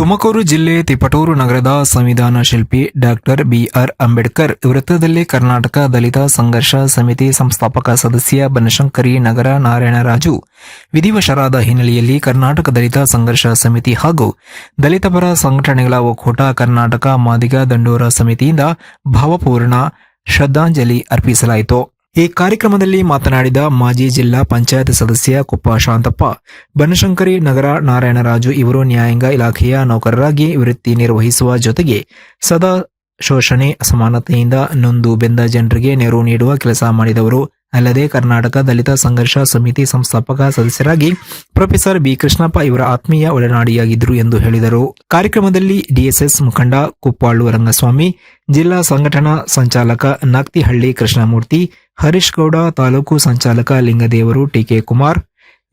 ತುಮಕೂರು ಜಿಲ್ಲೆ ತಿಪಟೂರು ನಗರದ ಸಂವಿಧಾನ ಶಿಲ್ಪಿ ಡಾಕ್ಟರ್ ಬಿಆರ್ ಅಂಬೇಡ್ಕರ್ ವೃತ್ತದಲ್ಲಿ ಕರ್ನಾಟಕ ದಲಿತ ಸಂಘರ್ಷ ಸಮಿತಿ ಸಂಸ್ಥಾಪಕ ಸದಸ್ಯ ಬನಶಂಕರಿ ನಗರ ನಾರಾಯಣರಾಜು. ವಿಧಿವಶರಾದ ಹಿನ್ನೆಲೆಯಲ್ಲಿ ಕರ್ನಾಟಕ ದಲಿತ ಸಂಘರ್ಷ ಸಮಿತಿ ಹಾಗೂ ದಲಿತ ಪರ ಸಂಘಟನೆಗಳ ಒಕ್ಕೂಟ ಕರ್ನಾಟಕ ಮಾದಿಗ ದಂಡೋರ ಸಮಿತಿಯಿಂದ ಭಾವಪೂರ್ಣ ಶ್ರದ್ಧಾಂಜಲಿ ಅರ್ಪಿಸಲಾಯಿತು. ಈ ಕಾರ್ಯಕ್ರಮದಲ್ಲಿ ಮಾತನಾಡಿದ ಮಾಜಿ ಜಿಲ್ಲಾ ಪಂಚಾಯತ್ ಸದಸ್ಯ ಕುಪ್ಪ ಶಾಂತಪ್ಪ, ಬನಶಂಕರಿ ನಗರ ನಾರಾಯಣರಾಜು ಇವರು ನ್ಯಾಯಾಂಗ ಇಲಾಖೆಯ ನೌಕರರಾಗಿ ವೃತ್ತಿ ನಿರ್ವಹಿಸುವ ಜೊತೆಗೆ ಸದಾ ಶೋಷಣೆ ಅಸಮಾನತೆಯಿಂದ ನೊಂದು ಬೆಂದ ಜನರಿಗೆ ನೆರವು ನೀಡುವ ಕೆಲಸ ಮಾಡಿದವರು. ಅಲ್ಲದೆ ಕರ್ನಾಟಕ ದಲಿತ ಸಂಘರ್ಷ ಸಮಿತಿ ಸಂಸ್ಥಾಪಕ ಸದಸ್ಯರಾಗಿ ಪ್ರೊಫೆಸರ್ ಬಿ ಕೃಷ್ಣಪ್ಪ ಇವರ ಆತ್ಮೀಯ ಒಡನಾಡಿಯಾಗಿದ್ದರು ಎಂದು ಹೇಳಿದರು. ಕಾರ್ಯಕ್ರಮದಲ್ಲಿ ಡಿಎಸ್ಎಸ್ ಮುಖಂಡ ಕುಪ್ಪಾಳು ರಂಗಸ್ವಾಮಿ, ಜಿಲ್ಲಾ ಸಂಘಟನಾ ಸಂಚಾಲಕ ನಾಕ್ತಿಹಳ್ಳಿ ಕೃಷ್ಣಮೂರ್ತಿ ಹರೀಶ್ ಗೌಡ ತಾಲೂಕು ಸಂಚಾಲಕ ಲಿಂಗದೇವರು ಟಿಕೆ ಕುಮಾರ್,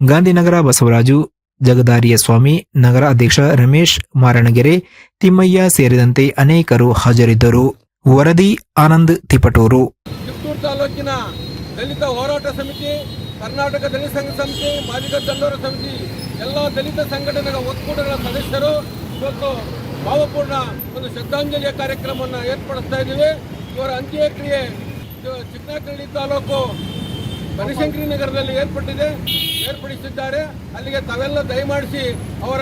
ಗಾಂಧಿನಗರ ಬಸವರಾಜು, ಜಗದಾರಿಯ ಸ್ವಾಮಿ, ನಗರ ಅಧ್ಯಕ್ಷ ರಮೇಶ್ ಮಾರಣಗೆರೆ, ತಿಮ್ಮಯ್ಯ ಸೇರಿದಂತೆ ಅನೇಕರು ಹಾಜರಿದ್ದರು. ವರದಿ ಆನಂದ್ ತಿಪಟೂರು. ಚಿತ್ತೂರು ತಾಲೂಕಿನ ದಲಿತ ಹೋರಾಟ ಸಮಿತಿ, ಕರ್ನಾಟಕ ದಲಿತ ಸಂಘ ಸಮಿತಿ, ಮಾದಿಗ ದಂಡೋರ ಸಮಿತಿ, ಎಲ್ಲ ದಲಿತ ಸಂಘಟನೆಗಳ ಒಕ್ಕೂಟಗಳ ಸದಸ್ಯರು ಇವತ್ತು ಭಾವಪೂರ್ಣ ಒಂದು ಶ್ರದ್ಧಾಂಜಲಿಯ ಕಾರ್ಯಕ್ರಮವನ್ನು ಏರ್ಪಡಿಸ್ತಾ ಇದ್ದೀವಿ. ಇವರ ಅಂತ್ಯಕ್ರಿಯೆ ಚಿಕ್ಕನಹಳ್ಳಿ ತಾಲೂಕು ಬನಶಂಕರಿ ನಗರದಲ್ಲಿ ಏರ್ಪಟ್ಟಿದೆ. ಏರ್ಪಡಿಸಿದ್ದಾರೆ. ಅಲ್ಲಿಗೆ ತಾವೆಲ್ಲ ದಯಮಾಡಿಸಿ ಅವರ